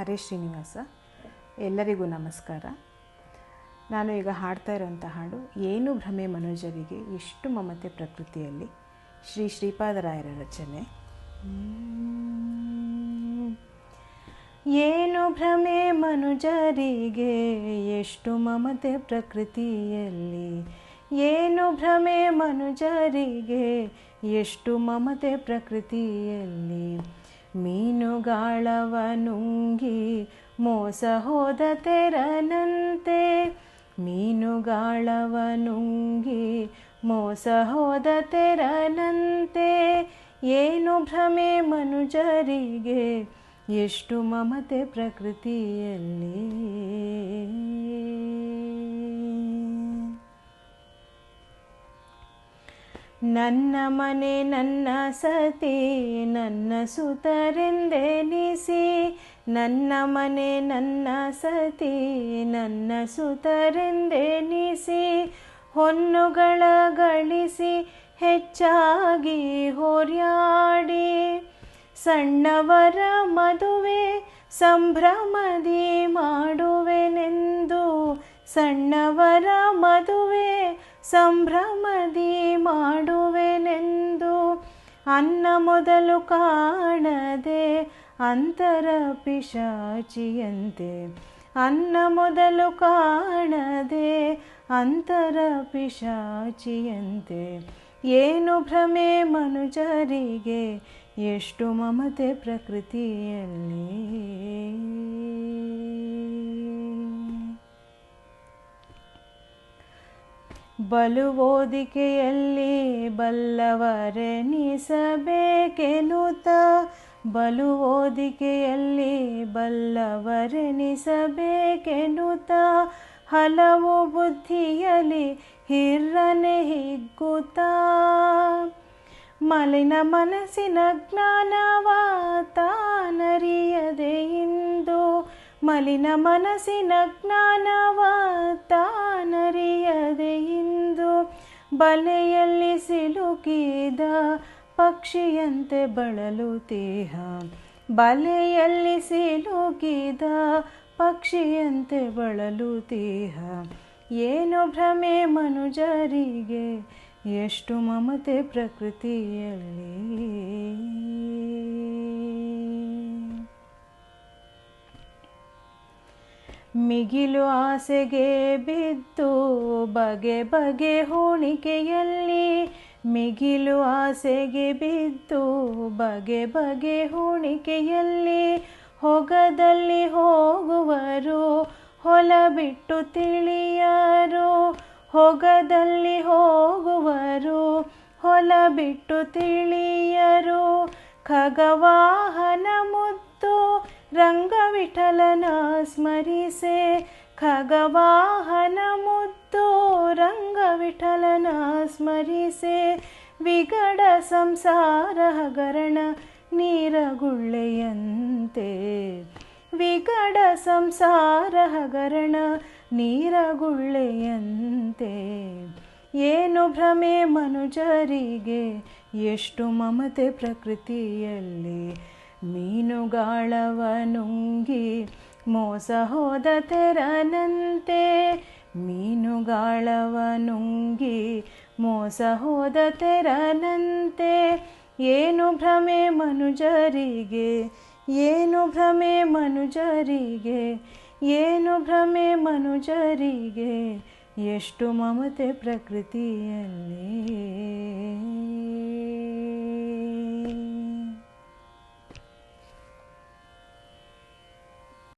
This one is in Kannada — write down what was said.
ಹರೇ ಶ್ರೀನಿವಾಸ, ಎಲ್ಲರಿಗೂ ನಮಸ್ಕಾರ. ನಾನು ಈಗ ಹಾಡ್ತಾ ಇರೋಂಥ ಹಾಡು, ಏನು ಭ್ರಮೆ ಮನುಜರಿಗೆ ಎಷ್ಟು ಮಮತೆ ಪ್ರಕೃತಿಯಲ್ಲಿ? ಶ್ರೀ ಶ್ರೀಪಾದರಾಯರ ರಚನೆ. ಏನು ಭ್ರಮೆ ಮನುಜರಿಗೆ ಎಷ್ಟು ಮಮತೆ ಪ್ರಕೃತಿಯಲ್ಲಿ? ಏನು ಭ್ರಮೆ ಮನುಜರಿಗೆ ಎಷ್ಟು ಮಮತೆ ಪ್ರಕೃತಿಯಲ್ಲಿ? ಮೀನುಗಾಳವ ನುಂಗಿ ಮೋಸ ಹೋದ ತೆರನಂತೆ. ಮೀನುಗಾಳವನುಂಗಿ ಮೋಸ ಹೋದ ತೆರನಂತೆ. ಏನು ಭ್ರಮೆ ಮನುಜರಿಗೆ, ಎಷ್ಟು ಮಮತೆ ಪ್ರಕೃತಿಯಲ್ಲಿ. ನನ್ನ ಮನೆ, ನನ್ನ ಸತಿ, ನನ್ನ ಸುತರೆಂದೆನಿಸಿ ನನ್ನ ಮನೆ, ನನ್ನ ಸತಿ, ನನ್ನ ಸುತರೆಂದೆನಿಸಿ ಹೊನ್ನುಗಳ ಗಳಿಸಿ ಹೆಚ್ಚಾಗಿ ಹೊರ್ಯಾಡಿ ಸಣ್ಣವರ ಮದುವೆ ಸಂಭ್ರಮದಿ ಮಾಡುವೆನೆಂದು ಸಣ್ಣವರ ಮದುವೆ ಸಂಭ್ರಮದಿ ಮಾಡುವೆನೆಂದು ಅನ್ನ ಮೊದಲು ಕಾಣದೆ ಅಂತರ ಪಿಶಾಚಿಯಂತೆ. ಅನ್ನ ಮೊದಲು ಕಾಣದೆ ಅಂತರ ಪಿಶಾಚಿಯಂತೆ. ಏನು ಭ್ರಮೆ ಮನುಜರಿಗೆ, ಎಷ್ಟು ಮಮತೆ ಪ್ರಕೃತಿಯಲ್ಲಿ. ಬಲು ಓದಿಕೆಯಲ್ಲಿ ಬಲ್ಲವರೆನಿಸಬೇಕೆನುತ ಬಲು ಓದಿಕೆಯಲ್ಲಿ ಬಲ್ಲವರೆನಿಸಬೇಕೆನುತ ಹಲವು ಬುದ್ಧಿಯಲ್ಲಿ ಹಿರ್ರನೆ ಹಿಗ್ಗುತ್ತಾ. ಮಲಿನ ಮನಸ್ಸಿನ ಜ್ಞಾನವ ಮಲಿನ ಮನಸ್ಸಿನ ಜ್ಞಾನವ ತಾನರಿಯದೆ ಇಂದು ಬಲೆಯಲ್ಲಿ ಸಿಲುಕಿದ ಪಕ್ಷಿಯಂತೆ ಬಳಲುತ್ತೀಹ ಬಲೆಯಲ್ಲಿ ಸಿಲುಕಿದ ಪಕ್ಷಿಯಂತೆ ಬಳಲುತ್ತೀಹ ಏನು ಭ್ರಮೆ ಮನುಜರಿಗೆ, ಎಷ್ಟು ಮಮತೆ ಪ್ರಕೃತಿಯಲ್ಲಿ. ಮಿಗಿಲು ಆಸೆಗೆ ಬಿದ್ದು ಬಗೆ ಬಗೆ ಹೋಣಿಕೆಯಲ್ಲಿ ಮಿಗಿಲು ಆಸೆಗೆ ಬಿದ್ದು ಬಗೆ ಬಗೆ ಹೋಣಿಕೆಯಲ್ಲಿ ಹೊಗದಲ್ಲಿ ಹೋಗುವರು ಹೊಲ ಬಿಟ್ಟು ತಿಳಿಯರು, ಹೊಗದಲ್ಲಿ ಹೋಗುವರು ಹೊಲ ಬಿಟ್ಟು ತಿಳಿಯರು ಖಗವಾಹನ ಮುತ್ತು ರಂಗವಿಠಲನ ಸ್ಮರಿಸೆ ಖಗವಾಹನ ರಂಗ ವಿಠಲನ ಸ್ಮರಿಸೆ ವಿಗಡ ಸಂಸಾರ ಹಗರಣ ನೀರಗುಳ್ಳೆಯಂತೆ. ವಿಗಡ ಸಂಸಾರ ಹಗರಣ ನೀರಗುಳ್ಳೆಯಂತೆ. ಏನು ಭ್ರಮೆ ಮನುಜರಿಗೆ, ಎಷ್ಟು ಮಮತೆ ಪ್ರಕೃತಿಯಲ್ಲಿ. ಮೀನುಗಾಳವ ನುಂಗಿ ಮೋಸ ಹೋದ ತೆರನಂತೆ. ಮೀನುಗಾಳವ ನುಂಗಿ ಮೋಸ ಹೋದ ತೆರನಂತೆ. ಏನು ಭ್ರಮೆ ಮನುಜರಿಗೆ, ಏನು ಭ್ರಮೆ ಮನುಜರಿಗೆ, ಏನು ಭ್ರಮೆ ಮನುಜರಿಗೆ, ಎಷ್ಟು ಮಮತೆ ಪ್ರಕೃತಿಯಲ್ಲಿ.